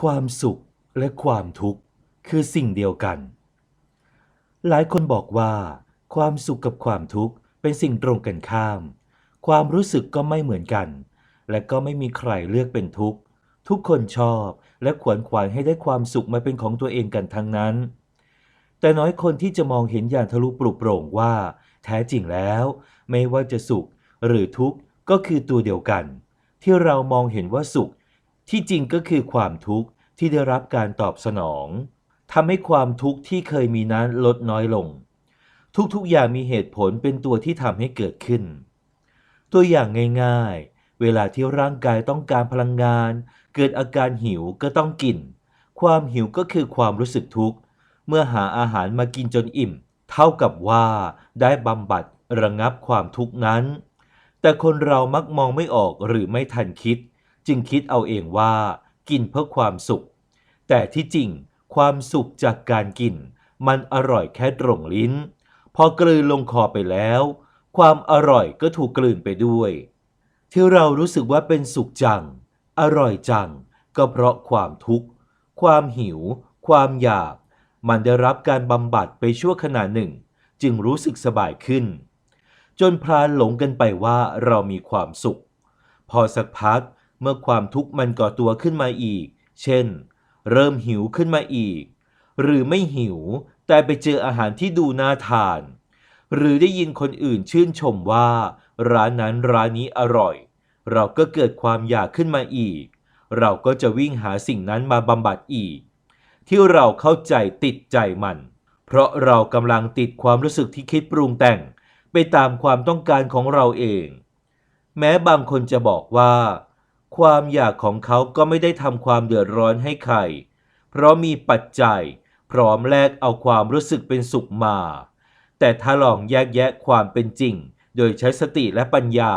ความสุขและความทุกข์คือสิ่งเดียวกัน หลายคนบอกว่า ความสุขกับความทุกข์เป็นสิ่งตรงกันข้าม ความรู้สึกก็ไม่เหมือนกัน และก็ไม่มีใครเลือกเป็นทุกข์ ทุกคนชอบและขวนขวายให้ได้ความสุขมาเป็นของตัวเองกันทั้งนั้น แต่น้อยคนที่จะมองเห็นอย่างทะลุปลุกโปร่งว่า แท้จริงแล้ว ไม่ว่าจะสุขหรือทุกข์ก็คือตัวเดียวกัน ที่เรามองเห็นว่าสุข ที่จริงก็คือความทุกข์ที่ได้รับการตอบสนองทำให้ความทุกข์ที่เคยมีนั้นลดน้อยลง ทุกๆอย่างมีเหตุผลเป็นตัวที่ทำให้เกิดขึ้น ตัวอย่างง่ายๆ เวลาที่ร่างกายต้องการพลังงาน เกิดอาการหิวก็ต้องกิน ความหิวก็คือความรู้สึกทุกข์ เมื่อหาอาหารมากินจนอิ่ม เท่ากับว่าได้บำบัดระงับความทุกข์นั้น แต่คนเรามักมองไม่ออกหรือไม่ทันคิด จึงคิดเอาเองว่า กินเพื่อความสุข แต่ที่จริงความสุขจากการกิน มันอร่อยแค่ตรงลิ้น พอกลืนลงคอไปแล้ว ความอร่อยก็ถูกกลืนไปด้วย ที่เรารู้สึกว่าเป็นสุขจัง อร่อยจัง ก็เพราะความทุกข์ ความหิว ความอยาก มันได้รับการบำบัดไปชั่วขณะหนึ่ง จึงรู้สึกสบายขึ้น จนพลานหลงกันไปว่าเรามีความสุข พอสักพัก เมื่อความทุกข์มันก่อตัวขึ้นมาอีก เช่น เริ่มหิวขึ้นมาอีก หรือไม่หิวแต่ไปเจออาหารที่ดูน่าทาน หรือได้ยินคนอื่นชื่นชมว่า ร้านนั้นร้านนี้อร่อย เราก็เกิดความอยากขึ้นมาอีก เราก็จะวิ่งหาสิ่งนั้นมาบำบัดอีก ที่เราเข้าใจติดใจมัน เพราะเรากำลังติดความรู้สึกที่คิดปรุงแต่ง ไปตามความต้องการของเราเอง แม้บางคนจะบอกว่า ความอยากของเขาก็ไม่ได้ทำความเดือดร้อนให้ใคร เพราะมีปัจจัย พร้อมแลกเอาความรู้สึกเป็นสุขมา แต่ถ้าลองแยกแยะความเป็นจริง โดยใช้สติและปัญญา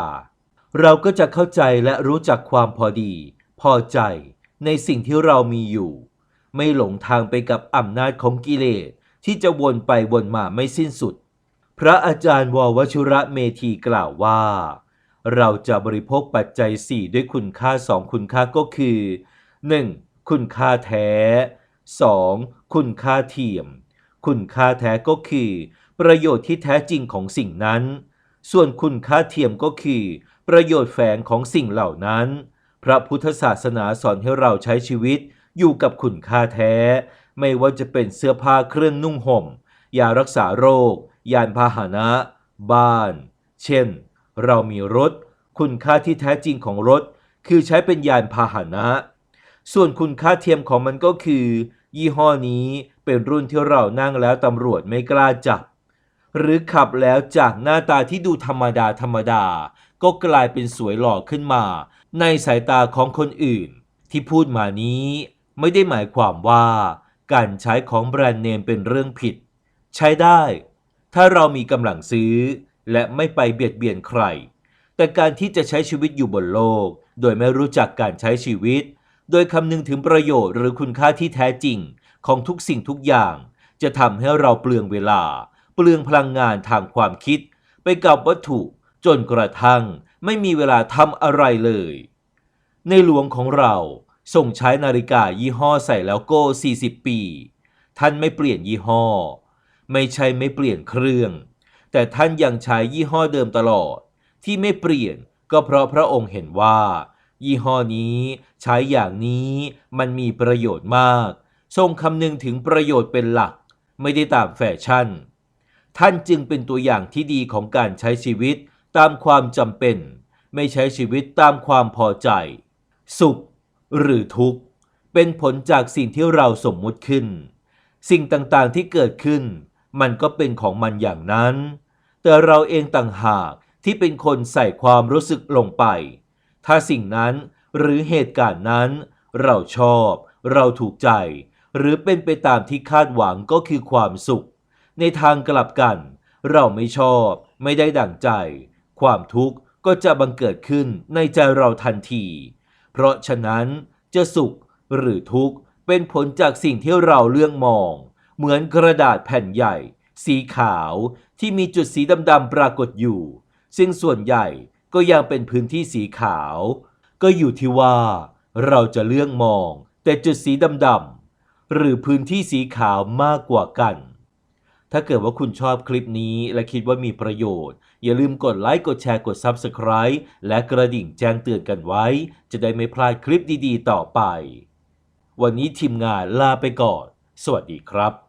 เราก็จะเข้าใจและรู้จักความพอดี พอใจ ในสิ่งที่เรามีอยู่ ไม่หลงทางไปกับอำนาจของกิเลสที่จะวนไปวนมาไม่สิ้นสุด พระอาจารย์ววชุระเมธีกล่าวว่า เราจะบริโภคปัจจัย 4 ด้วยคุณค่า 2 คุณค่าก็คือ 1. คุณค่าแท้ 2. คุณค่าเทียม คุณค่าแท้ก็คือ ประโยชน์ที่แท้จริงของสิ่งนั้น ส่วนคุณค่าเทียมก็คือ ประโยชน์แฝงของสิ่งเหล่านั้น พระพุทธศาสนาสอนให้เราใช้ชีวิตอยู่กับคุณค่าแท้ ไม่ว่าจะเป็นเสื้อผ้าเครื่องนุ่งห่ม ยารักษาโรค ยานพาหนะ บ้าน เช่น เรามีรถ คุณค่าที่แท้จริงของรถ คือใช้เป็นยานพาหนะ ส่วนคุณค่าเทียมของมันก็คือ ยี่ห้อนี้เป็นรุ่นที่เรานั่งแล้วตำรวจไม่กล้าจับ หรือขับแล้วจากหน้าตาที่ดูธรรมดาธรรมดา ก็กลายเป็นสวยหล่อขึ้นมา ในสายตาของคนอื่น ที่พูดมานี้ไม่ได้หมายความว่า การใช้ของแบรนด์เนมเป็นเรื่องผิด ใช้ได้ ถ้าเรามีกำลังซื้อ และไม่ไปเบียดเบียนใคร แต่การที่จะใช้ชีวิตอยู่บนโลก โดยไม่รู้จักการใช้ชีวิต โดยคำนึงถึงประโยชน์หรือคุณค่าที่แท้จริงของทุกสิ่งทุกอย่าง จะทำให้เราเปลืองเวลา เปลืองพลังงานทางความคิด ไปกับวัตถุจนกระทั่งไม่มีเวลาทำอะไรเลย ในหลวงของเราส่งใช้นาฬิกายี่ห้อใส่แล้วโก้ 40 ปี ท่านไม่เปลี่ยนยี่ห้อ ไม่ใช่ไม่เปลี่ยนเครื่อง แต่ท่านยังใช้ยี่ห้อเดิมตลอด ที่ไม่เปลี่ยนก็เพราะพระองค์เห็นว่า ยี่ห้อนี้ใช้อย่างนี้มันมีประโยชน์มาก ทรงคำนึงถึงประโยชน์เป็นหลัก ไม่ได้ตามแฟชั่น ท่านจึงเป็นตัวอย่างที่ดีของการใช้ชีวิตตามความจำเป็น ไม่ใช้ชีวิตตามความพอใจ สุขหรือทุกข์ เป็นผลจากสิ่งที่เราสมมุติขึ้น สิ่งต่างๆที่เกิดขึ้น มันก็เป็นของมันอย่างนั้น แต่เราเองต่างหากที่เป็นคนใส่ความรู้สึกลงไป ถ้าสิ่งนั้นหรือเหตุการณ์นั้น เราชอบ เราถูกใจ หรือเป็นไปตามที่คาดหวังก็คือความสุข ในทางกลับกัน เราไม่ชอบ ไม่ได้ดั่งใจ ความทุกข์ก็จะบังเกิดขึ้นในใจเราทันที เพราะฉะนั้นจะสุขหรือทุกข์เป็นผลจากสิ่งที่เราเลือกมอง เหมือนกระดาษแผ่นใหญ่ สีขาวที่มีจุดสีดำๆปรากฏอยู่ ซึ่งส่วนใหญ่ก็ยังเป็นพื้นที่สีขาว ก็อยู่ที่ว่าเราจะเลือกมองแต่จุดสีดำๆหรือพื้นที่สีขาวมากกว่ากัน ถ้าเกิดว่าคุณชอบคลิปนี้และคิดว่ามีประโยชน์ อย่าลืมกดไลค์กดแชร์กด Subscribe และกระดิ่งแจ้งเตือนกันไว้ จะได้ไม่พลาดคลิปดีๆ ต่อไป วันนี้ทีมงานลาไปก่อน สวัสดีครับ